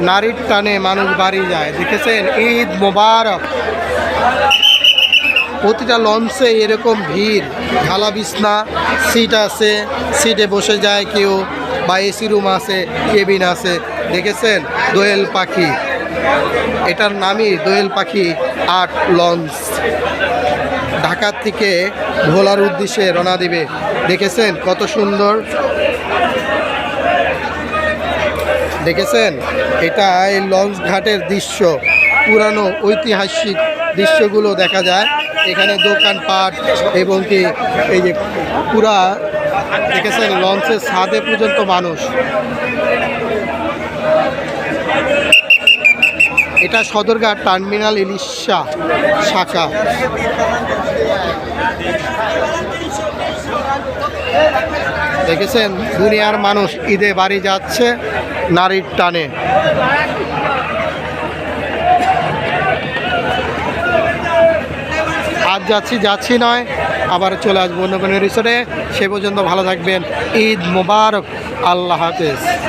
নারীর টানে মানুষ বাড়ি যায়। দেখেছেন? ঈদ মোবারক। প্রতিটা লঞ্চে এরকম ভিড়। ঢালা বিছনা, সিট আছে, সিটে বসে যায় কেউ। বা এসি রুম আছে কেবিন আছে। দেখেছেন? দোয়েল পাখি। এটার নামই দোয়েল পাখি আট লঞ্চ। ঢাকার থেকে ভোলার উদ্দেশ্যে রওনা দিবে। দেখেছেন? কত সুন্দর। দেখেছেন? এটা এই লঞ্চ ঘাটের দৃশ্য, পুরানো ঐতিহাসিক দৃশ্যগুলো দেখা যায়। এখানে দোকানপাট এবং কি এই যে পুরা, দেখেছেন? লঞ্চের ছাদে পর্যন্ত মানুষ। এটা সদরঘাট টার্মিনাল ইলিশা শাখা। দেখেছেন? দুনিয়ার মানুষ ঈদে বাড়ি যাচ্ছে। নারীর টানে। আজ যাচ্ছি যাচ্ছি নয়, আবার চলে আসব অন্য কোনো রিসোর্টে সে পর্যন্ত ভালো থাকবেন। ঈদ মোবারক। আল্লাহ হাফেজ।